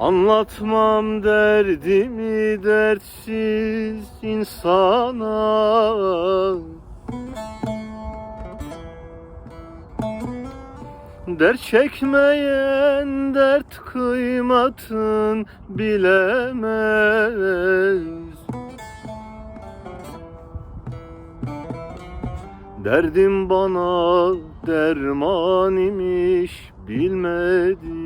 Anlatmam derdimi dertsiz insana. Dert çekmeyen dert kıymatın bilemez. Derdim bana derman imiş bilmedin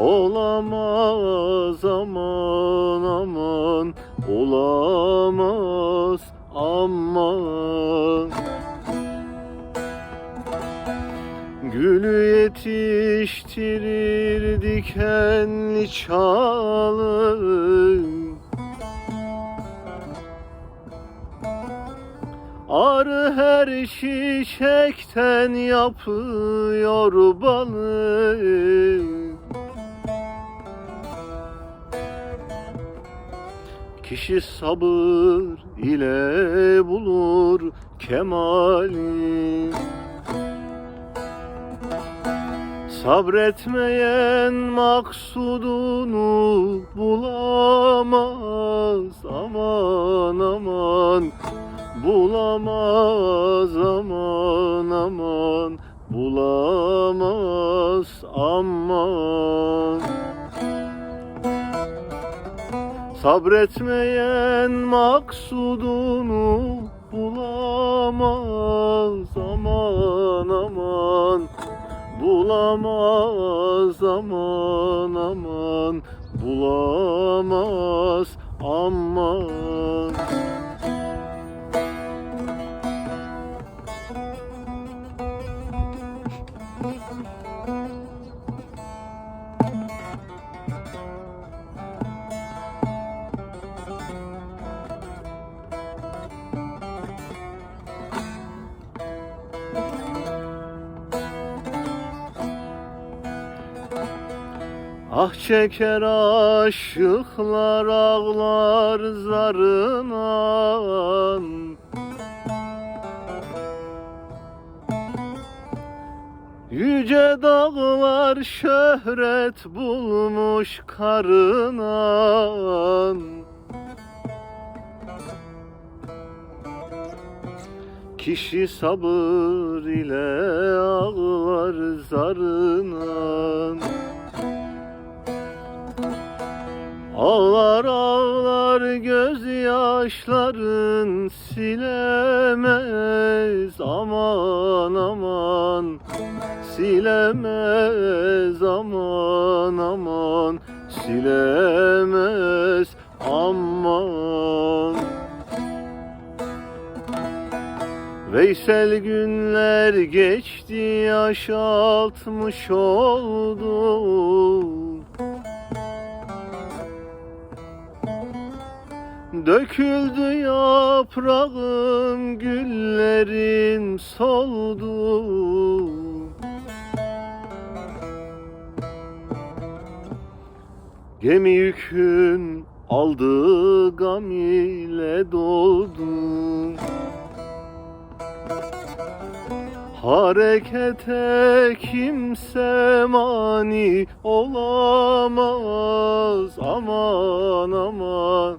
Olamaz aman aman. Olamaz aman. Gülü yetiştirir dikenli çalı. Arı her çiçekten yapıyor balı Kişi sabır ile bulur kemali. Sabretmeyen maksudunu bulamaz Aman aman. Bulamaz aman aman. Bulamaz aman Sabretmeyen maksudunu bulamaz aman aman. Bulamaz aman aman. Bulamaz aman Ah çeker aşıklar ağlar zarına Yüce dağlar şöhret bulmuş karına Kişi sabır ile ağlar zarına Ağlar ağlar gözyaşların silemez. Aman aman Silemez. Aman aman silemez. Aman. Veysel günler geçti yaş altmış oldu Döküldü yaprağım güllerim soldu. Gemi yükün aldığı gam ile doldu. Harekete kimse mani olamaz. Aman aman